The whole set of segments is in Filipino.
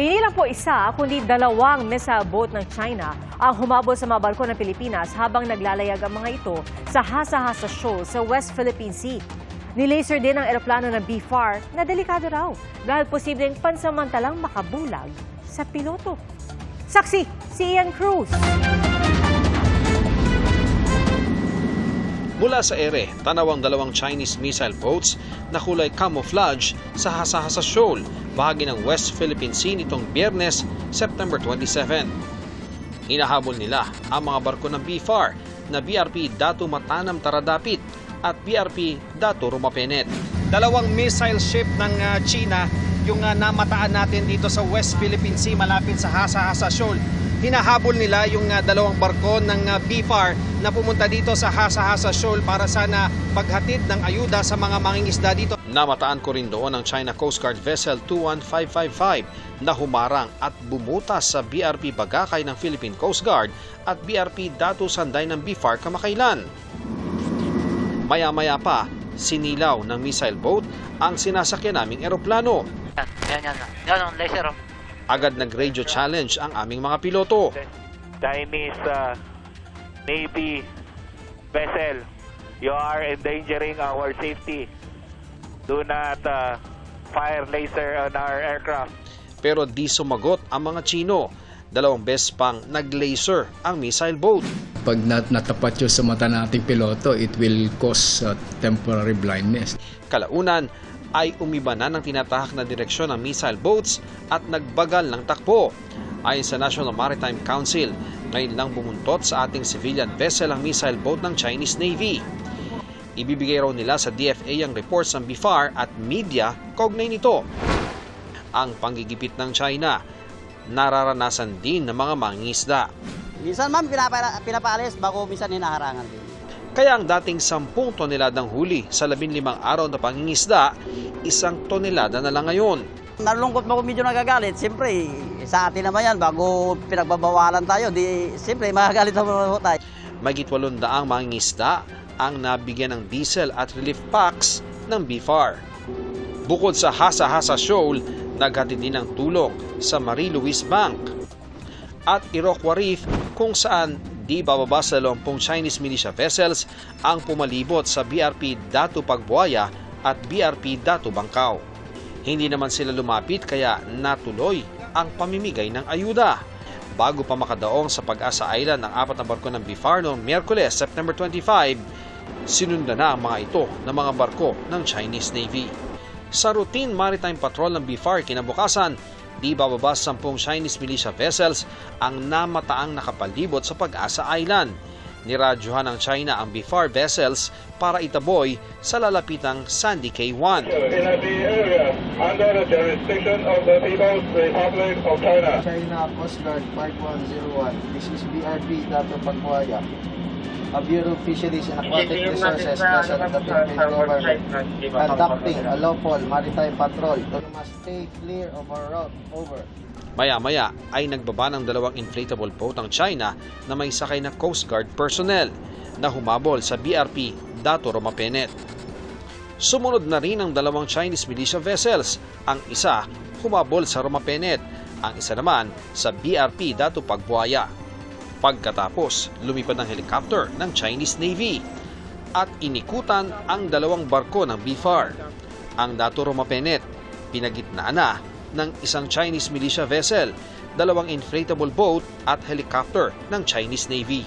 Hindi lang po isa, kundi dalawang missile boat ng China ang humabol sa mga barko ng Pilipinas habang naglalayag ang mga ito sa Hasa-Hasa Shoal sa West Philippine Sea. Nilaser din ang eroplano ng BFAR na delikado raw dahil posibleng pansamantalang makabulag sa piloto. Saksi, si Ian Cruz. Mula sa ere, tanaw ang dalawang Chinese missile boats na kulay camouflage sa Hasa-Hasa Shoal, bahagi ng West Philippine Sea nitong biyernes, September 27. Hinahabol nila ang mga barko ng BFAR na BRP Datu Matanam Taradapit at BRP Datu Rumapenet. Dalawang missile ship ng ah, China yung ah, namataan natin dito sa West Philippine Sea malapit sa Hasa-Hasa Shoal. Hinahabol nila yung ah, dalawang barko ng ah, BFAR na pumunta dito sa Hasa-Hasa Shoal para sana paghatid ng ayuda sa mga mangingisda dito. Namataan ko rin doon ang China Coast Guard Vessel 21555 na humarang at bumutas sa BRP Bagakay ng Philippine Coast Guard at BRP Datu Sanday ng BFAR kamakailan. Maya-maya pa, sinilaw ng missile boat ang sinasakyan naming eroplano. Yan, yan, yan. Yan ang laser, oh. Agad nag-radio challenge ang aming mga piloto. Chinese uh, Navy vessel. You are endangering our safety. Do not uh, fire laser on our aircraft. Pero di sumagot ang mga Chino. Dalawang beses pang nag-laser ang missile boat. Pag nat natapat yun sa mata nating piloto, it will cause uh, temporary blindness. Kalaunan ay umiba na ng tinatahak na direksyon ng missile boats at nagbagal ng takbo. Ayon sa National Maritime Council, ngayon lang bumuntot sa ating civilian vessel ang missile boat ng Chinese Navy. Ibibigay raw nila sa DFA ang reports ng BFAR at media kaugnay nito. Ang panggigipit ng China, nararanasan din ng mga mangingisda. Minsan ma'am, pinapa, pinapaalis bago minsan hinaharangan din. Kaya ang dating 10 toneladang huli sa 15 araw na pangingisda, isang tonelada na lang ngayon. Nalulungkot mo medyo nagagalit. Siyempre, sa atin naman yan, bago pinagbabawalan tayo, di, siyempre, magagalit naman tayo. Magit 800 mangingisda ang nabigyan ng diesel at relief packs ng BFAR. Bukod sa Hasa-Hasa Shoal, naghatid din ng tulong sa Marie Louise Bank at Iroquois Reef kung saan di bababa sa 20 Chinese militia vessels ang pumalibot sa BRP Datu Pagbuaya at BRP Datu Bangkao. Hindi naman sila lumapit kaya natuloy ang pamimigay ng ayuda. Bago pa makadaong sa Pag-asa Island ang apat na barko ng BFAR noong September 25, sinunda na ang mga ito ng mga barko ng Chinese Navy. Sa routine maritime patrol ng BFAR kinabukasan, di bababa sa 10 Chinese militia vessels ang namataang nakapalibot sa Pag-asa Island. Niradyohan ng China ang BFAR vessels para itaboy sa lalapitang Sandy K1. in the area under the jurisdiction of the People's Republic of China. China Coast Guard 5101. This is BRP Dato Pagbuaya. A Bureau of Fisheries and Aquatic Resources vessel of the Philippine government conducting a lawful maritime patrol. You must stay clear of our route. Over. Maya-maya ay nagbaba ng dalawang inflatable boat ng China na may sakay na Coast Guard personnel na humabol sa BRP Dato Romapenet. Sumunod na rin ang dalawang Chinese militia vessels. Ang isa humabol sa Romapenet, ang isa naman sa BRP Dato Pagbuaya. Pagkatapos, lumipad ng helicopter ng Chinese Navy at inikutan ang dalawang barko ng BFAR. Ang Dato Romapenet, pinagitnaan na ng isang Chinese militia vessel, dalawang inflatable boat at helicopter ng Chinese Navy.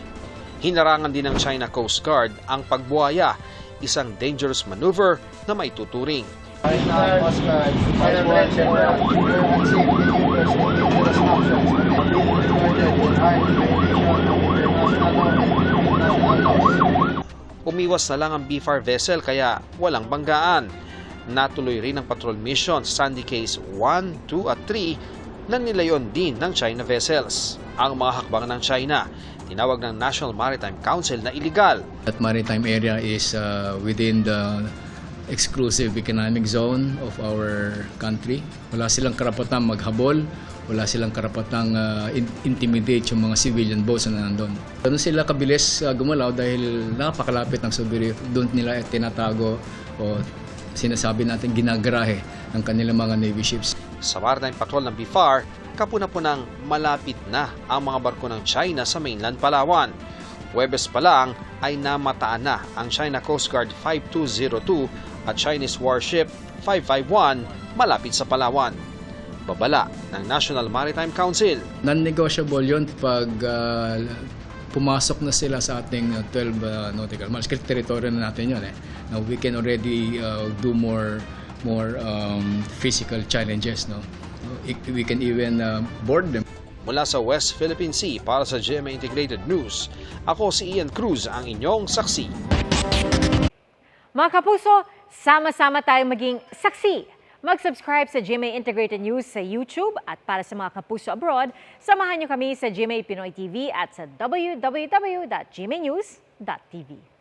Hinarangan din ng China Coast Guard ang pagbuhaya, isang dangerous maneuver na may tuturing. China Coast Guard 5101. Emergency maneuvers and dangerous actions are being recorded in high violation of international law and international laws. Umiwas na lang ang BFAR vessel kaya walang banggaan. Natuloy rin ang patrol mission sa Sandy Case 1, 2 at 3 na nilayon din ng China vessels. Ang mga hakbang ng China, tinawag ng National Maritime Council na illegal. That maritime area is uh, within the exclusive economic zone of our country. Wala silang karapatang maghabol, wala silang karapatang uh, in- intimidate yung mga civilian boats na nandun. Doon sila kabilis uh, gumalaw dahil napakalapit ng Subiri. Doon nila tinatago o sinasabi natin ginagarahe ng kanilang mga navy ships. Sa maritime patrol ng BFAR, kapuna-punang malapit na ang mga barko ng China sa mainland Palawan. Webes pa lang ay namataan na ang China Coast Guard 5202 at Chinese warship 551 malapit sa Palawan. Babala ng National Maritime Council. Non-negotiable yun pag ah, pumasok na sila sa ating uh, 12 uh, nautical miles. Kasi territory na natin yun eh. Now, we can already uh, do more more um, physical challenges. No? We can even uh, board them. Mula sa West Philippine Sea para sa GMA Integrated News, ako si Ian Cruz ang inyong saksi. Mga kapuso, sama-sama tayong maging saksi. Mag-subscribe sa GMA Integrated News sa YouTube at para sa mga kapuso abroad, samahan niyo kami sa GMA Pinoy TV at sa www.gmanews.tv.